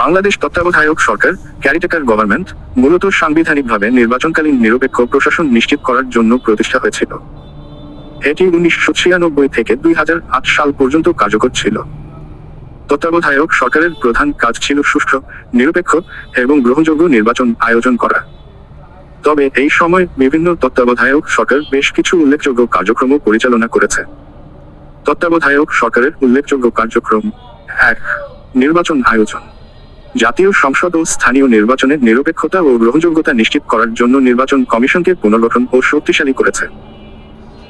বাংলাদেশ তত্ত্বাবধায়ক সরকার, ক্যারিটেকার গভর্নমেন্ট মূলত সাংবিধানিকভাবে নির্বাচনকালীন নিরপেক্ষ প্রশাসন নিশ্চিত করার জন্য প্রতিষ্ঠা হয়েছিল। এটি উনিশশো ছিয়ানব্বই থেকে দুই হাজার আট সাল পর্যন্ত কার্যকর ছিল। তত্ত্বাবধায়ক সরকারের প্রধান কাজ ছিল সুষ্ঠু, নিরপেক্ষ এবং গ্রহণযোগ্য নির্বাচন আয়োজন করা। তবে এই সময় বিভিন্ন তত্ত্বাবধায়ক সরকার বেশ কিছু উল্লেখযোগ্য কার্যক্রম পরিচালনা করেছে। তত্ত্বাবধায়ক সরকারের উল্লেখযোগ্য কার্যক্রম এক, নির্বাচন আয়োজন। জাতীয় সংসদ ও স্থানীয় নির্বাচনের নিরপেক্ষতা ও গ্রহণযোগ্যতা নিশ্চিত করার জন্য নির্বাচন কমিশনকে পুনর্গঠন ও শক্তিশালী করেছে।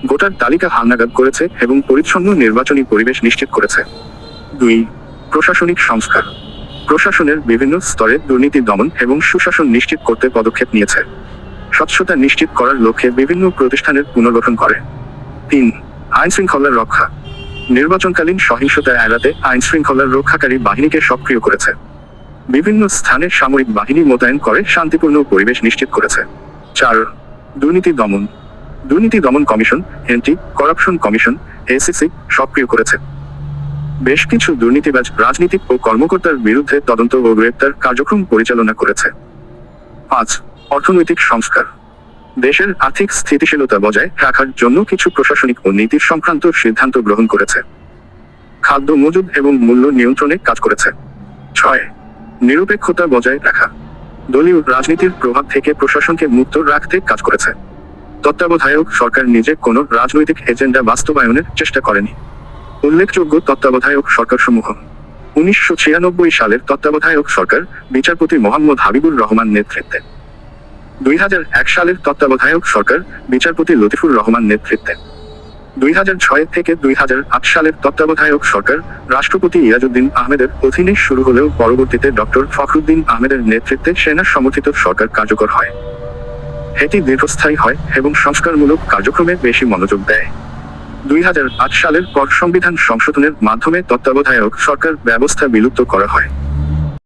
ভোটার তালিকা হালনাগাদ করেছে এবং পরিচ্ছন্ন নির্বাচনী পরিবেশ নিশ্চিত করেছে। দুই, প্রশাসনিক সংস্কার। প্রশাসনের বিভিন্ন স্তরে দুর্নীতি দমন এবং সুশাসন নিশ্চিত করতে পদক্ষেপ নিয়েছে। স্বচ্ছতা নিশ্চিত করার লক্ষ্যে বিভিন্ন প্রতিষ্ঠানের পুনর্গঠন করে। তিন আইন শৃঙ্খলার রক্ষা। নির্বাচনকালীন সহিংসতা এড়াতে আইন শৃঙ্খলার রক্ষাকারী বাহিনীকে সক্রিয় করেছে। বিভিন্ন স্থানে সামরিক বাহিনী মোতায়েন করে শান্তিপূর্ণ পরিবেশ নিশ্চিত করেছে। চার, দুর্নীতি দমন। দুর্নীতি দমন commission, anti, corruption commission, ACC সক্রিয় করেছে। বেশ কিছু দুর্নীতিবাজ রাজনীতিক ও কর্মকর্তার বিরুদ্ধে তদন্ত ও গ্রেপ্তার কার্যক্রম পরিচালনা করেছে। পাঁচ, অর্থনৈতিক সংস্কার। দেশের আর্থিক স্থিতিশীলতা বজায় রাখার জন্য কিছু প্রশাসনিক ও নীতির সংক্রান্ত সিদ্ধান্ত গ্রহণ করেছে। খাদ্য মজুদ এবং মূল্য নিয়ন্ত্রণে কাজ করেছে। ছয় নিরপেক্ষতা বজায় রাখা। দলীয় রাজনীতির প্রভাব থেকে প্রশাসনকে মুক্ত রাখতে কাজ করেছে। তত্ত্বাবধায়ক সরকার নিজে কোনো রাজনৈতিক এজেন্ডা বাস্তবায়নের চেষ্টা করেনি। উল্লেখযোগ্য তত্ত্বাবধায়ক সরকারসমূহ। উনিশশো ছিয়ানব্বই সালের তত্ত্বাবধায়ক সরকার বিচারপতি মোহাম্মদ হাবিবুর রহমান নেতৃত্বে। দুই হাজার এক সালের তত্ত্বাবধায়ক সরকার বিচারপতি লতিফুর রহমান নেতৃত্বে। দুই হাজার ছয় থেকে দুই হাজার আট সালের তত্ত্বাবধায়ক সরকার রাষ্ট্রপতি ইয়াজুদ্দিন আহমেদের অধীনে শুরু হলেও পরবর্তীতে ডক্টর ফখরুদ্দিন আহমেদের নেতৃত্বে সেনা সমর্থিত সরকার কার্যকর হয়। এটি দীর্ঘস্থায়ী হয় এবং সংস্কারমূলক কার্যক্রমে বেশি মনোযোগ দেয়। দুই হাজার আট সালের পর সংবিধান সংশোধনের মাধ্যমে তত্ত্বাবধায়ক সরকার ব্যবস্থা বিলুপ্ত করা হয়।